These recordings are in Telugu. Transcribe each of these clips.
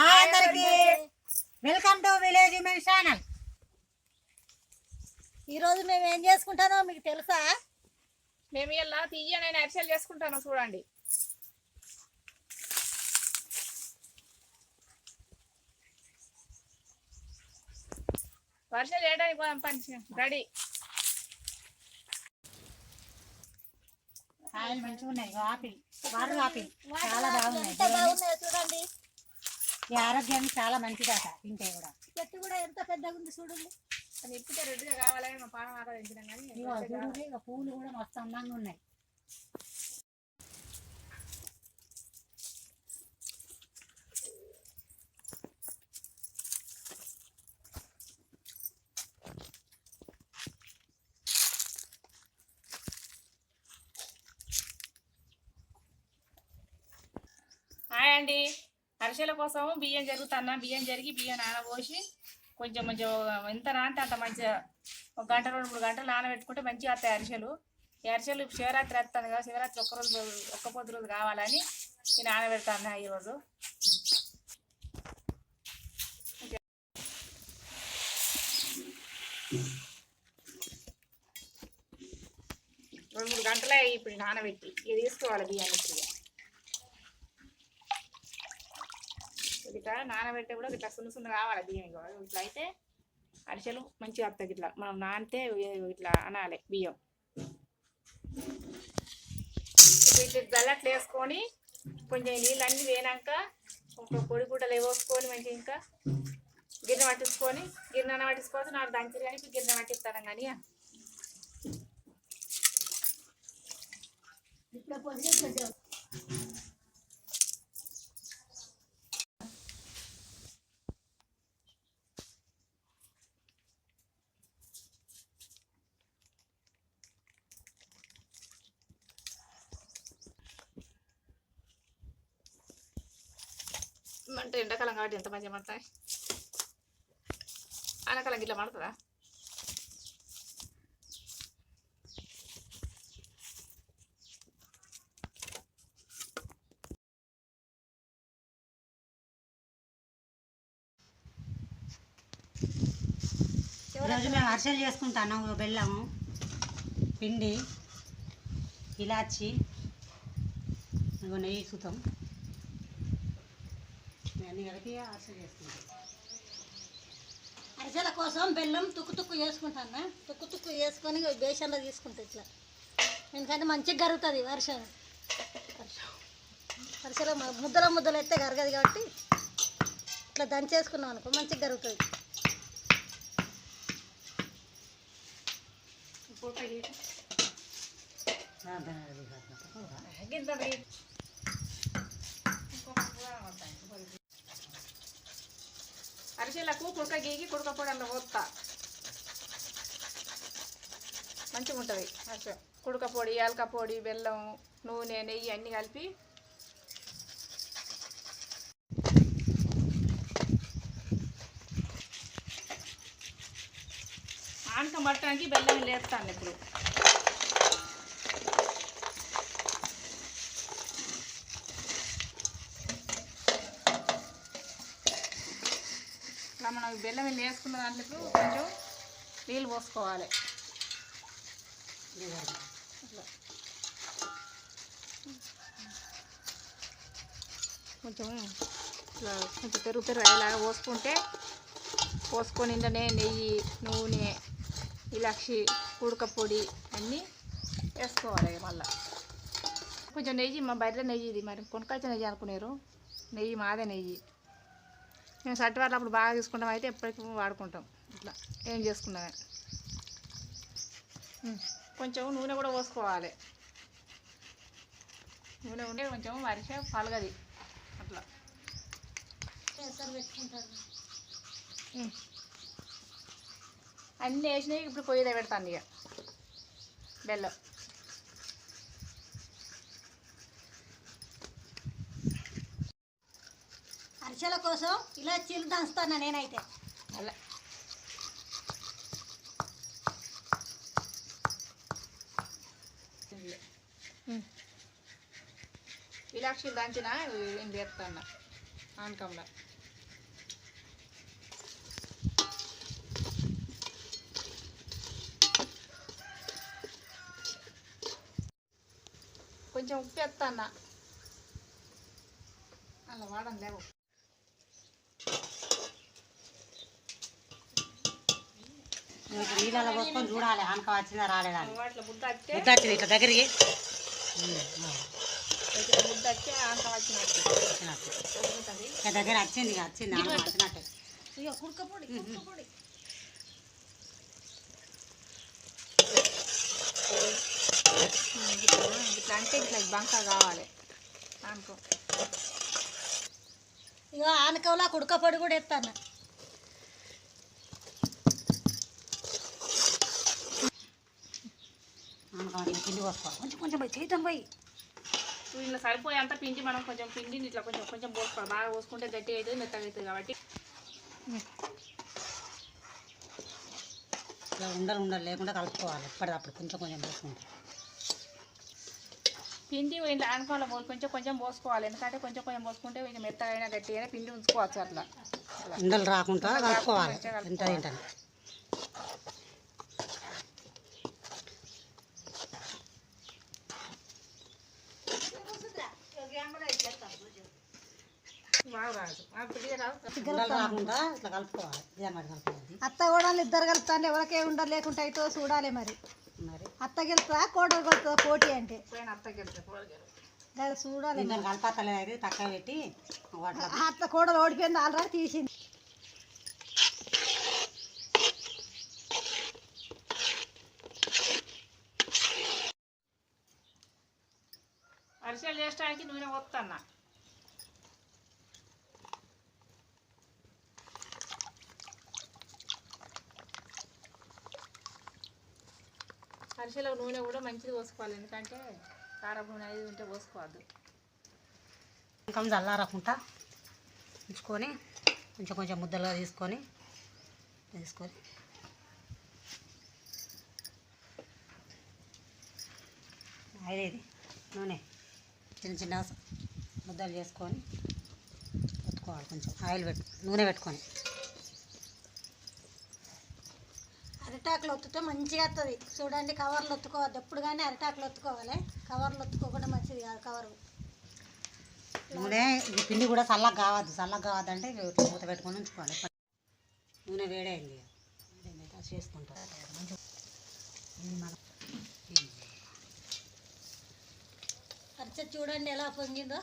హాయ్ అందరికి. Welcome to village women channel. ఈరోజు మేము ఏం చేసుకుంటానో మీకు తెలుసా? మేము ఇలా తీయనైన అరిసెలు చేసుకుంటాను చూడండి. వర్షాలు చేయడానికి పోదాం పంచి రెడీ. కాయలు మంచిగా ఉన్నాయి ఆపిల్. Water apple. చాలా బాగున్నాయో చూడండి. ఈ ఆరోగ్యానికి చాలా మంచిదట తింటే కూడా. చెట్టు కూడా ఎంత పెద్దగా ఉంది చూడండి. అది ఇప్పితే రెడ్డిగా కావాలని మా పానం ఆకలి కానీ ఇగో చూడండి ఇక పూలు కూడా మస్తు అందంగా ఉన్నాయి. హాయ్ అండి. అరిసెల కోసం బియ్యం జరుగుతున్నా బియ్యం జరిగి బియ్యం నానబోసి కొంచెం కొంచెం ఎంత నానితే అంత మంచిగా ఒక గంట రెండు మూడు గంటలు నానబెట్టుకుంటే మంచిగా వస్తాయి అరిసెలు. ఈ అరిసెలు శివరాత్రి వస్తాను కదా శివరాత్రి ఒక్క రోజు ఒక్క పొద్దు రోజు కావాలని నేను నానబెడతాను ఈరోజు రెండు మూడు గంటలే ఇప్పుడు నానబెట్టి ఇది తీసుకోవాలి బియ్యాన్ని ఇప్పుడు ఇక. ఇట్లా నానబెట్టే కూడా ఇట్లా సున్న సున్న కావాలి బియ్యం ఇట్లా అయితే అరిసెలు మంచిగా వస్తాయి ఇట్లా. మనం నానితే ఇట్లా అనాలి బియ్యం. ఇప్పుడు ఇట్లా వేసుకొని కొంచెం నీళ్ళు అన్నీ వేనాక ఒక పొడి గుడ్డలు వేసుకొని మంచిగా ఇంకా గిన్నె పట్టించుకొని గిన్నె పట్టించుకోవచ్చు. నాకు దంచి కానీ ఇప్పుడు గిన్నె పట్టిస్తాను కానీ ఇట్లా అంటే ఎండాకాలం కాబట్టి ఎంత మంచిగా పడతాయి? ఆనకాలం ఇట్లా పడుతుందా? ఈరోజు మేము అరిసెలు చేసుకుంటాను బెల్లము పిండి ఇలాచి నెయ్యి సుతం. అన్ని కలిపి అరిసెలు చేసుకుంటాం. అరిసెల కోసం బెల్లం తుక్కు తుక్కు చేసుకుంటాను తుక్కు తుక్కు చేసుకొని బేసన్లో తీసుకుంటా ఇట్లా. ఎందుకంటే మంచిగా గరుగుతుంది వర్షం. అరిసెల ముద్దల ముద్దలు అయితే గరగదు కాబట్టి ఇట్లా దంచేసుకున్నాం అనుకో మంచిగా గరుగుతుంది ఇంకొక అరిసెలకు కుడక గీకి కుడక పొడి అందులో పోతా మంచిగా ఉంటుంది అరిసె కుడక పొడి యాలక పొడి బెల్లం నూనె నెయ్యి అన్నీ కలిపి ఆనకం పట్టడానికి బెల్లం లేస్తాను ఇప్పుడు. ఇట్లా మనం బెల్లం వెళ్ళి వేసుకున్న దాంట్లో కొంచెం నీళ్ళు పోసుకోవాలి. కొంచెం ఇట్లా కొంచెం పెరుగు పెరుగు అయ్యేలాగా పోసుకుంటే పోసుకొని ఇంటనే నెయ్యి నూనె ఇలాక్షి ఉడక పొడి అన్నీ వేసుకోవాలి మళ్ళీ. కొంచెం నెయ్యి మా బయట నెయ్యి ఇది మరి. కొనుకొచ్చే నెయ్యి అనుకున్నారు నెయ్యి మాదే నెయ్యి. మేము సట్టి వాళ్ళు అప్పుడు బాగా తీసుకుంటాం. అయితే ఎప్పటికీ వాడుకుంటాం. ఇట్లా ఏం చేసుకున్నా. కొంచెం నూనె కూడా పోసుకోవాలి. నూనె ఉంటే కొంచెం వరిసే పలగది. అట్లా. అన్నీ వేసినాయి ఇప్పుడు పొయ్యిలో పెడతాను ఇక. బెల్లం. అరిసెల కోసం ఇలా చిల్లు దంచుతాను నేనైతే? అలా. విలాక్షలు దంచిన ఏం చేస్తాను ఆనకంలో. కొంచెం ఉప్పు వేస్తాను అలా వాడండి లేవు. నీళ్ళలో పోసుకొని చూడాలి ఆనక వచ్చిందా రాలేదా ముద్ద వచ్చింది ఇట్లా దగ్గరికి. దగ్గర వచ్చింది వచ్చింది ఆనక వచ్చినట్టు. ఇక కుడకపోడి కుడకపోడి ఇట్లా అంటే ఇట్లా బంక కావాలి. అనుకో ఇక ఆనకవలా కుడకపోడి కూడా ఎత్తాను ఆనక వచ్చిన పిండి పోసుకోవాలి కొంచెం కొంచెం పోయి చేద్దాం పోయి. ఇట్లా సరిపోయే అంత పిండి మనం కొంచెం పిండిని ఇట్లా కొంచెం కొంచెం పోసుకోవాలి బాగా పోసుకుంటే గట్టిగా అవుతుంది మెత్తగా అవుతుంది కాబట్టి. ఇట్లా ఉండలు ఉండలు లేకుండా కలుపుకోవాలి. ఎప్పటికప్పుడు కొంచెం కొంచెం పోసుకుంటే. పిండి ఇట్లా అనుకోవాలి కొంచెం కొంచెం పోసుకోవాలి. ఎందుకంటే కొంచెం కొంచెం పోసుకుంటే మెత్తగా అయినా గట్టిగా అయినా పిండి ఉంచుకోవచ్చు అట్లా. ఉండలు రాకుండా కలుపుకోవాలి ఇంత తింటాను బాగా రాదు ఆ పిండి రాదు ఉండలు రాకుండా ఇట్లా కలుపుకోవాలి. ఇదే మరి కలుపుకోవాలి. అత్త కూడా ఇద్దరు కలుపుతాండి ఎవరికే ఉండరు లేకుంటే అయితే చూడాలి మరి. మరి? అత్త గెలుపుతా కోడలు కలుపుతా పోటీ అంటే. చూడాలి కలపత్తలేదు అయితే తక్కువ పెట్టి అత్త కోడలు ఓడిపోయింది ఆల్రెడీ తీసింది. అరిసెలు చేసడానికి నూనె పోతున్నా అరిసెలో నూనె కూడా మంచిది పోసుకోవాలి. ఎందుకంటే కారం నూనె అనేది ఉంటే పోసుకోవద్దు. ఇంకా చల్లారకుండా ఉంచుకొని కొంచెం కొంచెం ముద్దలుగా తీసుకొని తీసుకొని ఆయిల్ ఇది నూనె చిన్న చిన్న ముద్దలు చేసుకొని పెట్టుకోవాలి కొంచెం. ఆయిల్ పెట్టు నూనె పెట్టుకొని. అరిటాకులు ఒత్తితే మంచిగా వస్తుంది చూడండి కవర్లు ఒత్తుకోవద్దు. ఎప్పుడు కానీ అరిటాకులు ఒత్తుకోవాలి. కవర్లు ఒత్తుకోకుండా మంచిది కాదు కవరు. నూనె ఈ పిండి కూడా చల్లగా కావద్దు. చల్లగా కావద్దు అంటే మూత పెట్టుకొని ఉంచుకోవాలి. నూనె వేడైంది. వేడైంది. అయితే అది చేసుకుంటాం. మంచిగా మన అరిచ చూడండి ఎలా పొంగిందో.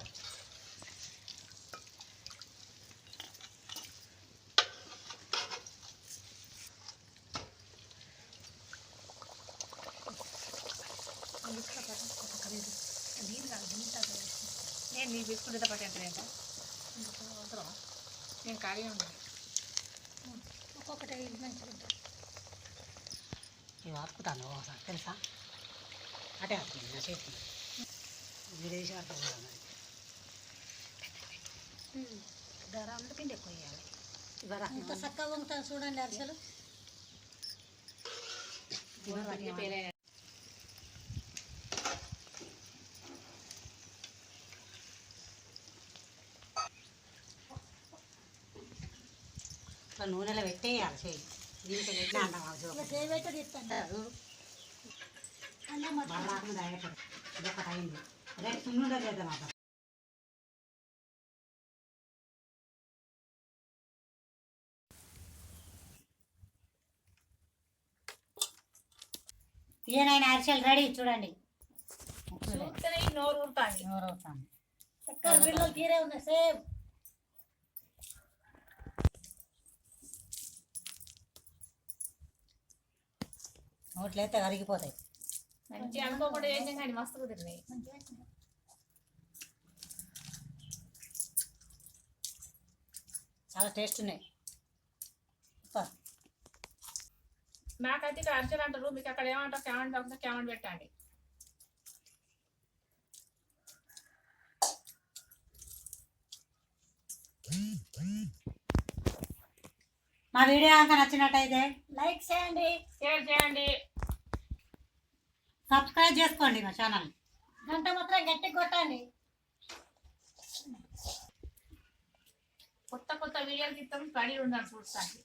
నీ బిస్కుట్ పట్టి అంటే అవసరం నేను ఖాళీగా ఉన్నాను ఒక్కొక్కటి మంచిగా ఉంటుంది ఇవి ఆపుతాను ఒకసారి తెలుసా? అటే ఆపుతుంది నా చేతి విదేశీ ఆడతాం కదా మరి ధర పిండి ఎక్కువ వేయాలి ఇవ్వరా? ఇంత చక్కగా పొంగుతాను చూడండి అరిసెలు. నూనెలో పెట్టేయాలి. చేయి దీంట్లో పెట్టినా అంటాం ఇక చేయబెట్టి తీస్తాను. అలా మొత్తం బర్రాకుండా అయ్యేటప్పుడు ఇది ఒకటి అయింది. రేపు సున్నుండ అరిసెలు రెడీ చూడండి. నోరు ఎవరు అవుతాను చక్కగా పిల్లలు తీరే ఉన్నాయి సేమ్. నోట్లయితే కరిగిపోతాయి. మంచి అనుకోకుండా చేసాం కానీ మస్తు కుదిరినాయి. చాలా టేస్ట్ ఉన్నాయి. నాకైతే ఇక్కడ అరిసెలు అంటారు మీకు అక్కడ ఏమంటారు క్యామెంట్ ఒకసారి క్యామెంట్ పెట్టండి. మా వీడియో కనుక నచ్చినట్టయితే లైక్ చేయండి షేర్ చేయండి. సబ్స్క్రైబ్ చేసుకోండి మా ఛానల్. గంట మాత్రం గట్టి కొట్టండి. కొత్త కొత్త వీడియోలు తీస్తాం పడి ఉండాలి చూస్తానికి